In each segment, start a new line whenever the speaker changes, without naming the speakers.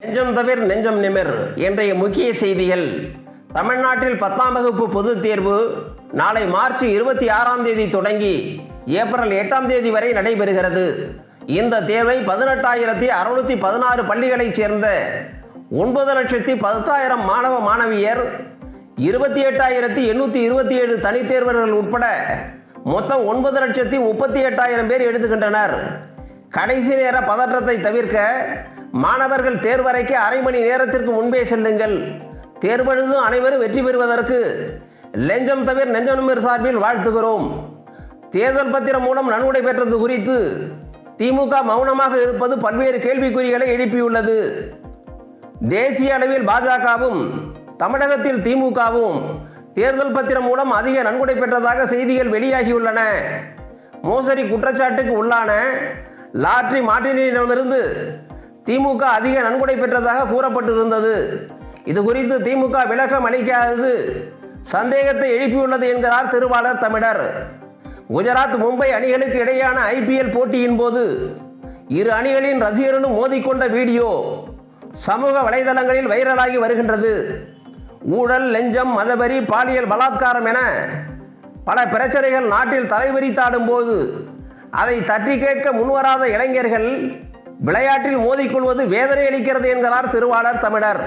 நெஞ்சம் தவிர நெஞ்சம் நிமிர் இன்றைய முக்கிய செய்திகள். தமிழ்நாட்டில் பத்தாம் வகுப்பு பொதுத் தேர்வு நாளை மார்ச் இருபத்தி ஆறாம் தேதி தொடங்கி ஏப்ரல் எட்டாம் தேதி வரை நடைபெறுகிறது. இந்த தேர்வை பதினெட்டாயிரத்தி அறுநூத்தி பதினாறு பள்ளிகளைச் சேர்ந்த ஒன்பது லட்சத்தி பத்தாயிரம் மாணவ மாணவியர் இருபத்தி எட்டாயிரத்தி எண்ணூற்றி இருபத்தி ஏழு தனித்தேர்வர்கள் உட்பட மொத்தம் ஒன்பது லட்சத்தி முப்பத்தி எட்டாயிரம் பேர் எழுதுகின்றனர் கடைசி நேர பதற்றத்தை தவிர்க்க மாணவர்கள் தேர்வறைக்கு அரை மணி நேரத்திற்கு முன்பே செல்லுங்கள். தேர்வெழுதும் அனைவரும் வெற்றி பெறுவதற்கு லெஞ்சம் தவிர நெஞ்சமிர் சார்பில் வாழ்த்துகிறோம். தேர்தல் பத்திரம் மூலம் நன்கொடை பெற்றது குறித்து திமுக மௌனமாக இருப்பது பல்வேறு கேள்விக்குறிகளை எழுப்பியுள்ளது. தேசிய அளவில் பாஜகவும் தமிழகத்தில் திமுகவும் தேர்தல் பத்திரம் மூலம் அதிக நன்கொடை பெற்றதாக செய்திகள் வெளியாகியுள்ளன. மோசடி குற்றச்சாட்டுக்கு உள்ளான லாட்ரி மார்டினிடமிருந்து திமுக அதிக நன்கொடை பெற்றதாக கூறப்பட்டிருந்தது. இது குறித்து திமுக விளக்கம் அளிக்காதது. சந்தேகத்தை எழுப்பியுள்ளது என்கிறார் திருவாளர் தமிழர். குஜராத் மும்பை அணிகளுக்கு இடையேயான ஐபிஎல் போட்டியின் போது இரு அணிகளின் ரசிகர்களும் மோதிக்கொண்ட வீடியோ சமூக வலைதளங்களில் வைரலாகி வருகின்றது. ஊழல் லெஞ்சம் மதவரி பாலியல் பலாத்காரம் என பல பிரச்சனைகள் நாட்டில் தலைவரித்தாடும் போது அதை தட்டி கேட்க முன்வராத இளைஞர்கள் விளையாட்டில் மோதிக்கொள்வது வேதனை அளிக்கிறது என்கிறார் திருவாளர் தமிழர்.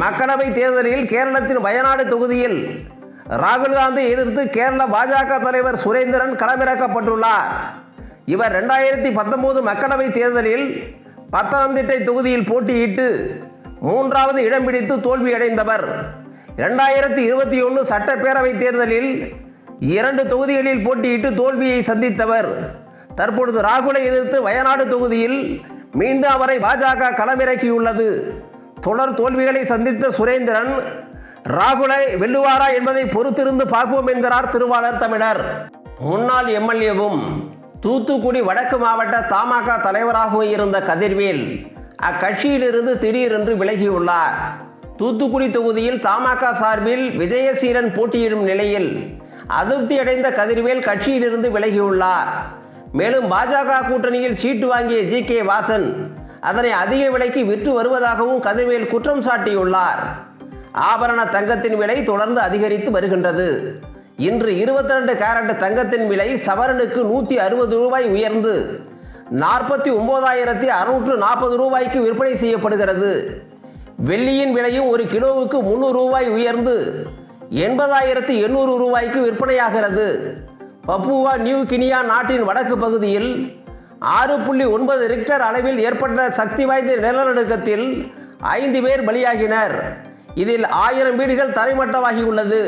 மக்களவை தேர்தலில் கேரளத்தின் வயநாடு தொகுதியில் ராகுல் காந்தி எதிர்த்து கேரள பாஜக தலைவர் சுரேந்திரன் களமிறக்கப்பட்டுள்ளார். இவர் ரெண்டாயிரத்தி பத்தொன்பது மக்களவை தேர்தலில் பத்தனம்திட்டை தொகுதியில் போட்டியிட்டு மூன்றாவது இடம் பிடித்து தோல்வியடைந்தவர். இரண்டாயிரத்தி இருபத்தி ஒன்று சட்டப்பேரவை தேர்தலில் இரண்டு தொகுதிகளில் போட்டியிட்டு தோல்வியை சந்தித்தவர். தற்பொழுது ராகுலை எதிர்த்து வயநாடு தொகுதியில் மீண்டும் அவரை பாஜக களமிறக்கியுள்ளது. தொடர் தோல்விகளை சந்தித்த சுரேந்திரன் ராகுலை வெல்லுவாரா என்பதை பொறுத்திருந்து பார்ப்போம் என்கிறார் திருவாளர் தமிழர். முன்னாள் எம்எல்ஏவும் தூத்துக்குடி வடக்கு மாவட்ட தமாக தலைவராகவும் இருந்த கதிர்வேல் அக்கட்சியிலிருந்து திடீரென்று விலகியுள்ளார். தூத்துக்குடி தொகுதியில் தமாக சார்பில் விஜயசீலன் போட்டியிடும் நிலையில் அதிருப்தி அடைந்த கதிர்வேல் கட்சியிலிருந்து விலகியுள்ளார். மேலும் பாஜக கூட்டணியில் சீட்டு வாங்கிய ஜி கே வாசன் அதனை அதிக விலைக்கு விற்று வருவதாகவும் கதிர்வேல் குற்றம் சாட்டியுள்ளார். ஆபரண தங்கத்தின் விலை தொடர்ந்து அதிகரித்து வருகின்றது. இன்று 22 ரெண்டு கேரட் தங்கத்தின் விலை சவரனுக்கு நூற்றி அறுபது ரூபாய் உயர்ந்து நாற்பத்தி ஒன்பதாயிரத்தி அறுநூற்று நாற்பது ரூபாய்க்கு விற்பனை செய்யப்படுகிறது. வெள்ளியின் விலையும் ஒரு கிலோவுக்கு முந்நூறு ரூபாய் உயர்ந்து எண்பதாயிரத்தி எண்ணூறு ரூபாய்க்கு விற்பனையாகிறது. பப்புவா நியூ கினியா நாட்டின் வடக்கு பகுதியில் ஆறு புள்ளி ஒன்பது ரிக்டர் அளவில் ஏற்பட்ட சக்தி வாய்ந்த நிலநடுக்கத்தில் ஐந்து பேர் பலியாகினர். இதில் ஆயிரம் வீடுகள் தரைமட்டமாகியுள்ளது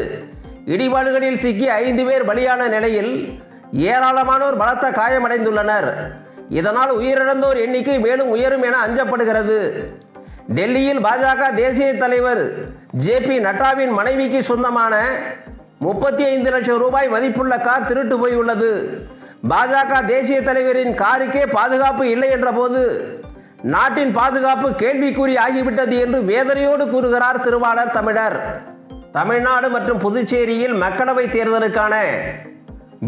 இடிபாடுகளில் சிக்கி ஐந்து பேர் பலியான நிலையில் ஏராளமானோர் பலத்த காயமடைந்துள்ளனர். இதனால் உயிரிழந்தோர் எண்ணிக்கை மேலும் உயரும் என அஞ்சப்படுகிறது. டெல்லியில் பாஜக தேசிய தலைவர் ஜே பி நட்டாவின் மனைவிக்கு சொந்தமான முப்பத்தி ஐந்து லட்சம் ரூபாய் மதிப்புள்ள கார் திருட்டு போயுள்ளது பாஜக தேசிய தலைவரின் காருக்கே பாதுகாப்பு இல்லை என்ற போது நாட்டின் பாதுகாப்பு கேள்விக்குறி ஆகிவிட்டது என்று வேதனையோடு கூறுகிறார் திருவாளர் தமிழர். தமிழ்நாடு மற்றும் புதுச்சேரியில் மக்களவை தேர்தலுக்கான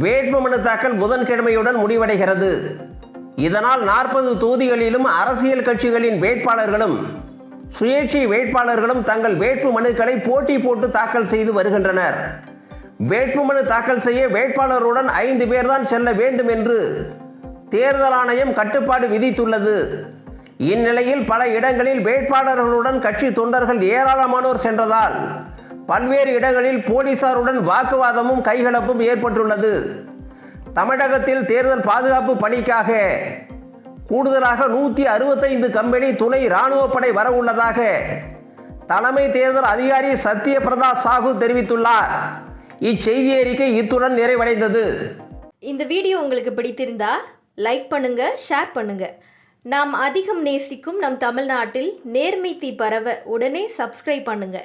வேட்புமனு தாக்கல் புதன்கிழமையுடன் முடிவடைகிறது. இதனால் நாற்பது தொகுதிகளிலும் அரசியல் கட்சிகளின் வேட்பாளர்களும் சுயேட்சை வேட்பாளர்களும் தங்கள் வேட்பு மனுக்களை போட்டி போட்டு தாக்கல் செய்து வருகின்றனர். வேட்புமனு தாக்கல் செய்ய வேட்பாளருடன் ஐந்து பேர்தான் செல்ல வேண்டும் என்று தேர்தல் ஆணையம் கட்டுப்பாடு விதித்துள்ளது. இந்நிலையில் பல இடங்களில் வேட்பாளர்களுடன் கட்சி தொண்டர்கள் ஏராளமானோர் சென்றதால் பல்வேறு இடங்களில் போலீசாருடன் வாக்குவாதமும் கைகலப்பும் ஏற்பட்டுள்ளது. தமிழகத்தில் தேர்தல் பாதுகாப்பு பணிக்காக கூடுதலாக நூற்றி அறுபத்தைந்து கம்பெனி துணை இராணுவப்படை வரவுள்ளதாக தலைமை தேர்தல் அதிகாரி சத்யபிரதா சாஹூ சாகு தெரிவித்துள்ளார். இச்செய்தி அறிக்கை இத்துடன் நிறைவடைந்தது.
இந்த வீடியோ உங்களுக்கு பிடித்திருந்தா லைக் பண்ணுங்க ஷேர் பண்ணுங்க. நாம் அதிகம் நேசிக்கும் நம் தமிழ்நாட்டில் நேர்மை தீ பரவ உடனே சப்ஸ்கிரைப் பண்ணுங்க.